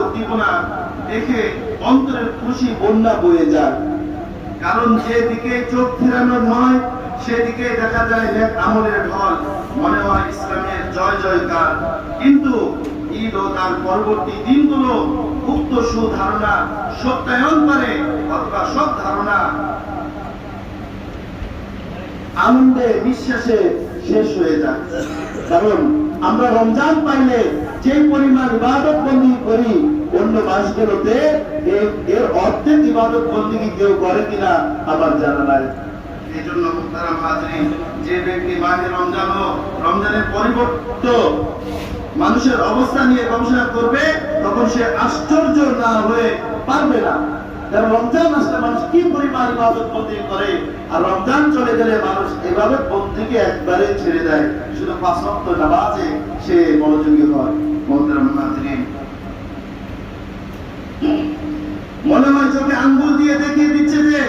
উদ্দীপনা দেখে অন্তরের খুশি বন্যা বয়ে যায়। কারণ যেদিকে চোখ ফেরানো নয়, সেদিকে দেখা যায় এক আমলের ঢল। মনে হয় ইসলামের জয় জয়কার। কিন্তু ঈদ ও তার পরবর্তী দিনগুলো উক্ত সুধারণা সত্যায়ন করে অথবা সব ধারণা আনন্দে বিশ্বাসে শেষ হয়ে যায়। কারণ আমরা রমজান পাইলে যে পরিমাণ ইবাদত বন্দি করি, অন্য মাসগুলোতে এর- অর্ধেক ইবাদত বন্দি কেউ করে কিনা আমার জানা নাই। মানুষের অবস্থা নিয়ে গবেষণা করবে, তখন সে আশ্চর্য না হয়ে পারবে না। রমজান আসলে মানুষ কি পরিমাণ ইবাদত বন্দি করে, আর রমজান চলে গেলে মানুষ ইবাদত বন্দিকে একবারে ছেড়ে দেয়। শুধু পাঁচ নামাজে সে মনোযোগী হয়। মনে হয় চোখে আঙ্গুল দিয়ে দেখিয়ে দিচ্ছে যে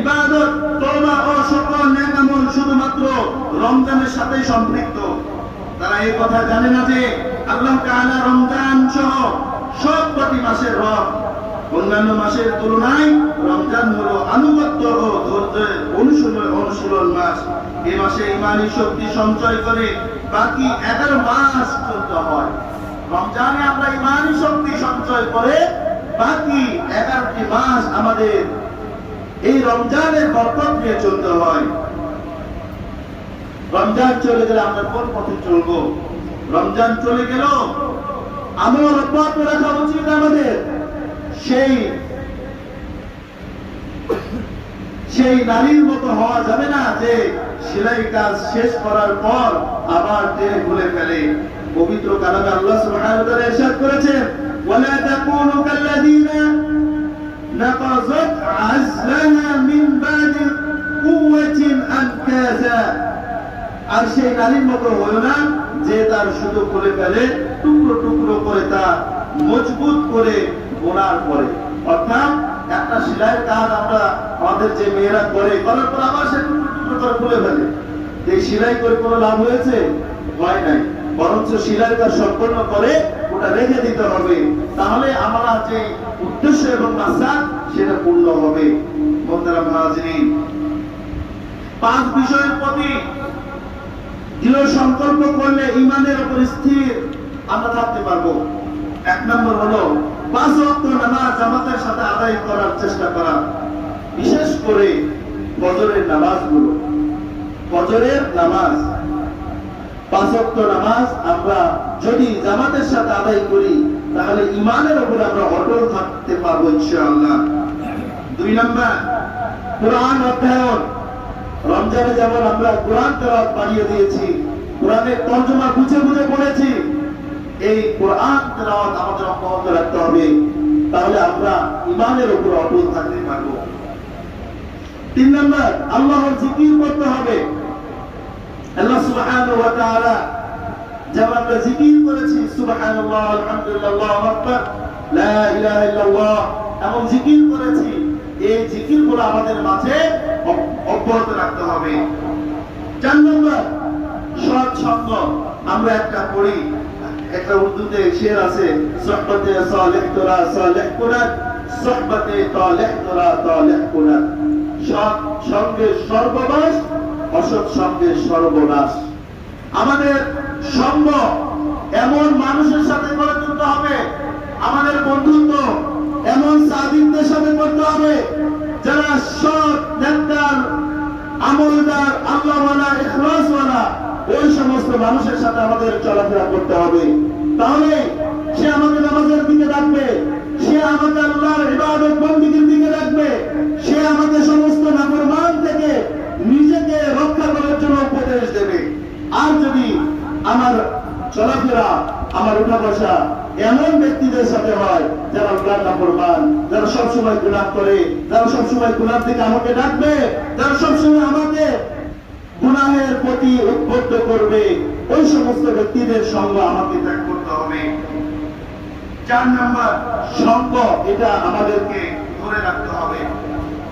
ইবাদত ও সকল শুধুমাত্র রমজানের সাথে সম্পৃক্ত। তারা এই কথা জানে না যে আল্লাহ রমজান সহ সব প্রতি মাসের রব অন্যান্য মাসের তুলনায় রমজান হলো আনুগত্য ও ধৈর্যের অনুশীলন অনুশীলন মাস। এই মাসে ইমানি শক্তি সঞ্চয় করে বাকি এগারো মাস চলতে হয়। রমজানে আমরা ইমানি শক্তি সঞ্চয় করে বাকি এগারোটি মাস আমাদের এই রমজানের বরকত নিয়ে চলতে হয়। রমজান চলে গেলে আমরা কোন পথে চলবো? রমজান চলে গেল আমল অব্যাহত রাখা উচিত আমাদের। সেই সেই নারীর মতো হওয়া যাবে না যে সেলাই কাজ শেষ করার পর আবার টেনে খুলে ফেলে। পবিত্র আল্লাহ করেছেন আর সেই নারীর মতো হলো না যে তার শুধু খুলে ফেলে, টুকরো টুকরো করে তা মজবুত করে বোনার পরে। অর্থাৎ একটা সেলাইয়ের কাজ আমরা আমাদের যে মেয়েরা করে, করার পর আবার সে টুকরো করে খুলে ফেলে। এই সেলাই করে কোনো লাভ হয়েছে? হয় নাই। বরঞ্চ সেলাইয়ের কাজ সম্পন্ন করে ওটা রেখে দিতে হবে। তাহলে আমরা যে উদ্দেশ্য এবং মাসাদ সেটা পূর্ণ হবে। মোহতারাম হাজরিন পাঁচ বিষয়ের প্রতি দৃঢ় সংকল্প করলে ইমানের উপর স্থির আমরা থাকতে পারব। এক নম্বর হলো পাঁচ ওয়াক্ত নামাজ জামাতের সাথে আদায় করার চেষ্টা করা, বিশেষ করে ফজরের নামাজগুলো। ফজরের নামাজ, পাঁচ ওয়াক্ত নামাজ আমরা যদি জামাতের সাথে আদায় করি, তাহলে ইমানের উপর আমরা অটল থাকতে পারব ইনশাআল্লাহ। দুই নম্বর, কোরআন অধ্যয়ন। রমজানে যেমন আমরা কোরআন তেলাওয়াত বাড়িয়ে দিয়েছি, কোরআনের তর্জমা বুঝে বুঝে পড়েছি এই কোরআন তেলাওয়াত আমাদের অব্যাহত রাখতে হবে। তাহলে আমরা ইমানের উপর অটল থাকতে পারব। তিন নম্বর, আল্লাহর জিকির করতে হবে। আল্লাহ সুবহানাহু ওয়া তাআলা আমরা জিকির করেছি, সুবহানাল্লাহ, আলহামদুলিল্লাহ আকবার, লা ইলাহা ইল্লাল্লাহ জিকির করেছি। এই জিকিরগুলো আমাদের মাঝে অব- অব্যাহত রাখতে হবে। চার নম্বর, সৎসঙ্গ। আমরা একটা পড়ি একটা উর্দুতে শের আছে, সহবতে সালেহ তোরা, সালেহ কুনাত, সহবতে তালেহ তোরা, তালেহ কুনাত। সৎ সঙ্গে সর্বনাশ, অসৎ সঙ্গে সর্বনাশ। আমাদের সঙ্গ এমন মানুষের সাথে করে তুলতে হবে, আমাদের বন্ধুত্ব এমন সাদিকদের সাথে করতে হবে, যারা সৎ নেতার আমলদার, আল্লাহওয়ালা, ইখলাসওয়ালা ওই সমস্ত মানুষের সাথে আমাদের চলাফেরা করতে হবে। তাহলে সে আমাকে নামাজের দিকে ডাকবে, সে আমাকে আল্লাহর ইবাদত বন্দিগির দিকে ডাকবে, সে আমাকে সমস্ত নাফরমান থেকে নিজেকে রক্ষা করার জন্য উপদেশ দেবে। আর যদি আমার চলাফেরা, আমার উঠা বসা এমন ব্যক্তিদের সাথে হয়, যারা আল্লাহ নাফরমান, যারা সবসময় গুনাহ করে, যারা সবসময় গুনার দিকে আমাকে ডাকবে, যারা সবসময় আমাকে গুনাহের প্রতি উদ্বুদ্ধ করবে। ওই সমস্ত ব্যক্তিদের সঙ্গ আমাকে ত্যাগ করতে হবে। চার নাম্বার, সঙ্গ, এটা আমাদেরকে ধরে রাখতে হবে।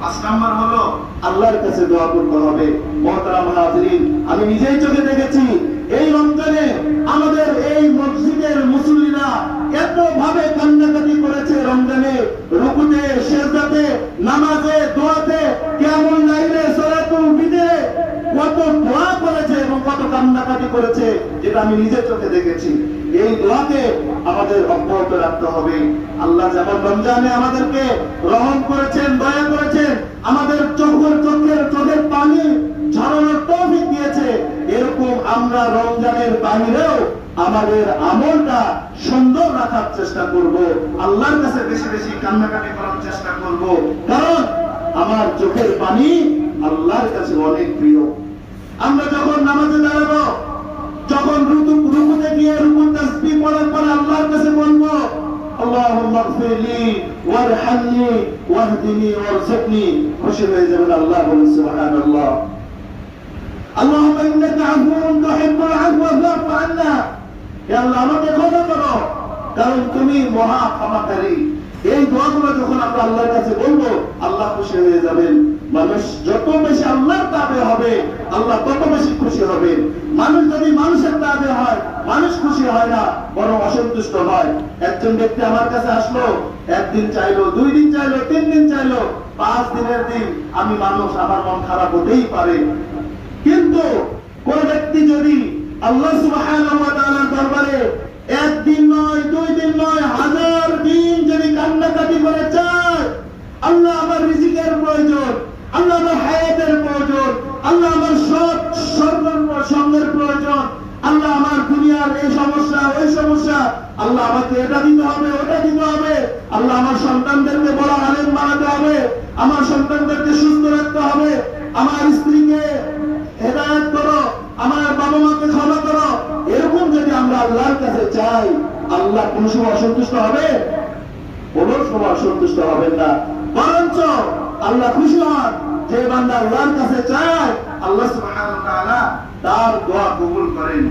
পাঁচ নাম্বার হলো, আল্লাহর কাছে দোয়া করতে হবে। মহতারাম হাজরিন, আমি নিজেই চোখে দেখেছি, এই রমজানে আমাদের এই মসজিদের মুসল্লিরা এত ভাবে কান্নাকাটি নামাজে দোয়াতে কেমন লাইলে সরাতুল বিদে কত দোয়া করেছে এবং কত কান্নাকাটি করেছে, যেটা আমি নিজের চোখে দেখেছি। এই দোয়াকে আমাদের অব্যাহত রাখতে হবে। আল্লাহ যেমন রমজানে আমাদেরকে রহম করেছেন, দয়া করেছেন, আমাদের চোখের চোখের চোখের পানি ঝরানোর তৌফিক দিয়েছে। এরকম আমরা রমজানের বাহিরেও আমাদের আমলটা সুন্দর রাখার চেষ্টা করব। আল্লাহর কাছে বেশি বেশি কান্নাকাটি করার চেষ্টা করব। কারণ আমার চোখের পানি আল্লাহর কাছে অনেক প্রিয়। আমরা اغفر لي وارحمني واهدني وارزقني খুশি হয়ে যাবেন আল্লাহ বলেন সুবহানাল্লাহ اللهم انك عفو تحب العفو فاعف عنا হে আল্লাহ আমাকে ক্ষমা করো কারণ তুমি মহা ক্ষমাকারী এই দোয়াগুলো যখন আমরা আল্লাহর কাছে বলবো আল্লাহ খুশি হয়ে যাবেন মানুষ যত বেশি আল্লাহর তাবে হবে, আল্লাহ তত বেশি খুশি হবে। মানুষ যদি মানুষের তাবে হয়, মানুষ খুশি হয় না, বরং অসন্তুষ্ট হয়। একজন ব্যক্তি আমার কাছে আসলো, একদিন চাইলো, দুই দিন চাইলো, তিন দিন চাইলো, পাঁচ দিনের দিন আমি মানুষ, আমার মন খারাপ হতেই পারে। কিন্তু কোন ব্যক্তি যদি আল্লাহ তাআলার দরবারে একদিন নয়, দুই দিন নয়, হাজার দিন যদি কান্নাকাটি করে চায়, আল্লাহ আমার রিজিকের প্রয়োজন। আল্লাহ আমার হায়াতের প্রয়োজন, আল্লাহ আমার সব সর্ব সঙ্গের প্রয়োজন, আল্লাহ আমার দুনিয়ার এই সমস্যা, ওই সমস্যা, আল্লাহ আমাকে এটা দিতে হবে, ওটা দিতে হবে, আল্লাহ আমার সন্তানদেরকে বড় আলেম বানাতে হবে, আমার সন্তানদেরকে সুস্থ রাখতে হবে, আমার স্ত্রীকে হেদায়ত করো, আমার বাবা মাকে ক্ষমা করো, এরকম যদি আমরা আল্লাহর কাছে চাই, আল্লাহ কোন সময় অসন্তুষ্ট হবে? কোন সময় অসন্তুষ্ট হবেন না। বরঞ্চ আল্লাহ খুশি হন। যে বান্দা আল্লাহর কাছে চায়, আল্লাহ সুবহানাহু ওয়া তাআলা তার দোয়া কবুল করেন।